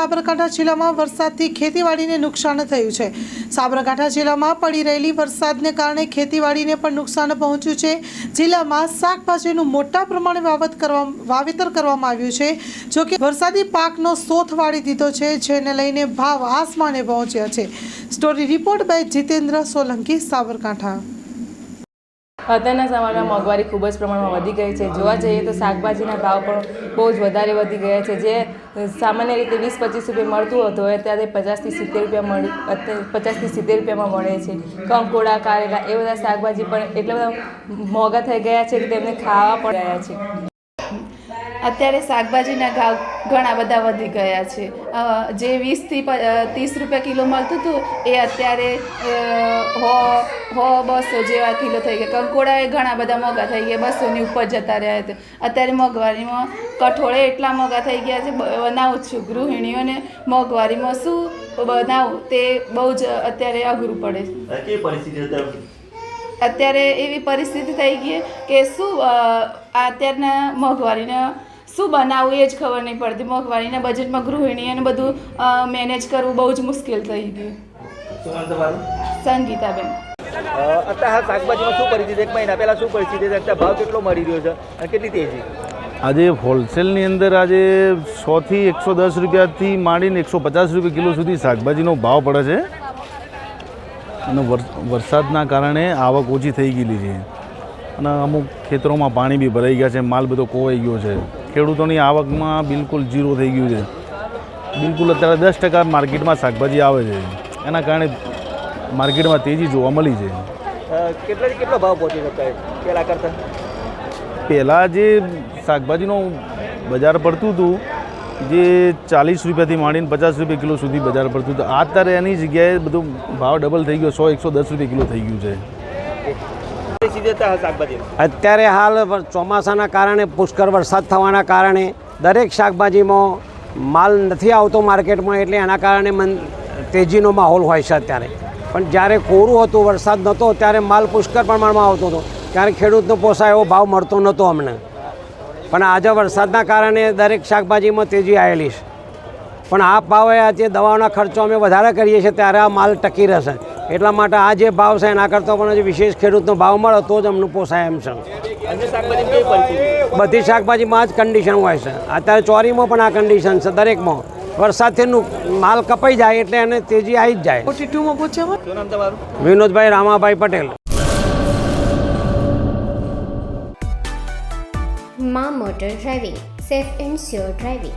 સાબરકાંઠા જિલ્લામાં વરસાદથી ખેતીવાડીને નુકસાન થયું છે. સાબરકાંઠા જિલ્લામાં પડી રહેલી વરસાદને કારણે ખેતીવાડીને પણ નુકસાન પહોંચ્યું છે. જિલ્લામાં શાકભાજીનું મોટા પ્રમાણે વાવત કરવા, વાવેતર કરવામાં આવ્યું છે. જોકે વરસાદી પાકનો સોથ વાળી દીધો છે, જેને લઈને ભાવ આસમાને પહોંચ્યા છે. Story report by Jitendra Solanki, Sabarkantha. અત્યારના સમયમાં મોંઘવારી ખૂબ જ પ્રમાણમાં વધી ગઈ છે. જોવા જઈએ તો શાકભાજીના ભાવ પણ બહુ જ વધારે વધી ગયા છે. જે સામાન્ય રીતે વીસ પચીસ રૂપિયા મળતું હતું અત્યારે પચાસથી સિત્તેર રૂપિયા મળી, અત્યારે પચાસથી સિત્તેર રૂપિયામાં મળે છે. કંકોડા, કારેલા એ બધા શાકભાજી પણ એટલા બધા મોંઘા થઈ ગયા છે કે તેમને ખાવા પણ રહ્યા છે. અત્યારે શાકભાજીના ભાવ ઘણા બધા વધી ગયા છે. જે વીસથી ત્રીસ રૂપિયા કિલો મળતું હતું એ અત્યારે હો હો બસો જેવા કિલો થઈ ગયા. કંકોડા એ ઘણા બધા મોંઘા થઈ ગયા બસોની ઉપર જતા રહ્યા હતા અત્યારે મોંઘવારીમાં કઠોળે એટલા મોંઘા થઈ ગયા છે બનાવું છું. ગૃહિણીઓને મોંઘવારીમાં શું બનાવું? તે બહુ જ અત્યારે અઘરું પડે છે. પરિસ્થિતિ અત્યારે એવી પરિસ્થિતિ થઈ ગઈ કે શું અત્યારના મોંઘવારીને શું બનાવવું એ જ ખબર નહીં પડતી. મોંઘવારીના બજેટમાં ગૃહિણી અને બધું મેનેજ કરવું બહુ જ મુશ્કેલ થઈ ગયું. સંગીતાબેન. અત્યારે હાલ શાકભાજીમાં શું પરિસ્થિતિ એક મહિના પહેલાં શું પરિસ્થિતિ હતી અત્યારે ભાવ કેટલો મળી રહ્યો છે? અને કેટલી તેજી? આજે હોલસેલની અંદર આજે સોથી એકસો દસ રૂપિયાથી માંડીને એકસો પચાસ રૂપિયા કિલો સુધી શાકભાજીનો ભાવ પડે છે. અને વર- વરસાદના કારણે આવક ઓછી થઈ ગયેલી છે. અને અમુક ખેતરોમાં પાણી બી ભરાઈ ગયા છે. માલ બધો કોવાઈ ગયો છે. ખેડૂતોની આવકમાં બિલકુલ ઝીરો થઈ ગયું છે. બિલકુલ અત્યારે દસ ટકા માર્કેટમાં શાકભાજી આવે છે. એના કારણે માર્કેટમાં તેજી જોવા મળી છે. કેટલા કેટલો ભાવ પહોંચી શકાય પહેલા કરતાં? પહેલાં જે શાકભાજીનો બજાર પડતું હતું જે ચાલીસ રૂપિયાથી માંડીને પચાસ રૂપિયા કિલો સુધી બજાર પડતું હતું અત્યારે એની જગ્યાએ બધું ભાવ ડબલ થઈ ગયો સો એકસો દસ રૂપિયા કિલો થઈ ગયું છે. પરિસ્થિતિ અત્યારે હાલ અત્યારે હાલ ચોમાસાના કારણે, પુષ્કળ વરસાદ થવાના કારણે દરેક શાકભાજીમાં માલ નથી આવતો માર્કેટમાં, એટલે એના કારણે મન તેજીનો માહોલ હોય છે અત્યારે. પણ જ્યારે કોરું હતું, વરસાદ નહોતો, ત્યારે માલ પુષ્કળ પ્રમાણમાં આવતો હતો. ત્યારે ખેડૂતનો પોસાય એવો ભાવ મળતો નહોતો અમને. પણ આજે વરસાદના કારણે દરેક શાકભાજીમાં તેજી આવેલી છે. પણ આ ભાવે આજે દવાઓના ખર્ચો અમે વધારે કરીએ છીએ, ત્યારે આ માલ ટકી રહેશે. એટલા માટે આ જે ભાવ છે એના કરતાં પણ હજી વિશેષ ખેડૂતનો ભાવ મળે તો જ અમને પોસાય એમ છે. બધી શાકભાજીમાં જ કન્ડિશન હોય છે. અત્યારે ચોરીમાં પણ આ કન્ડિશન છે દરેકમાં. વરસાદથી માલ કપાઈ જાય એટલે એને તેજી આવી જ જાય. વિનોદભાઈ રામાભાઈ પટેલ. માં motor driving safe and sure driving.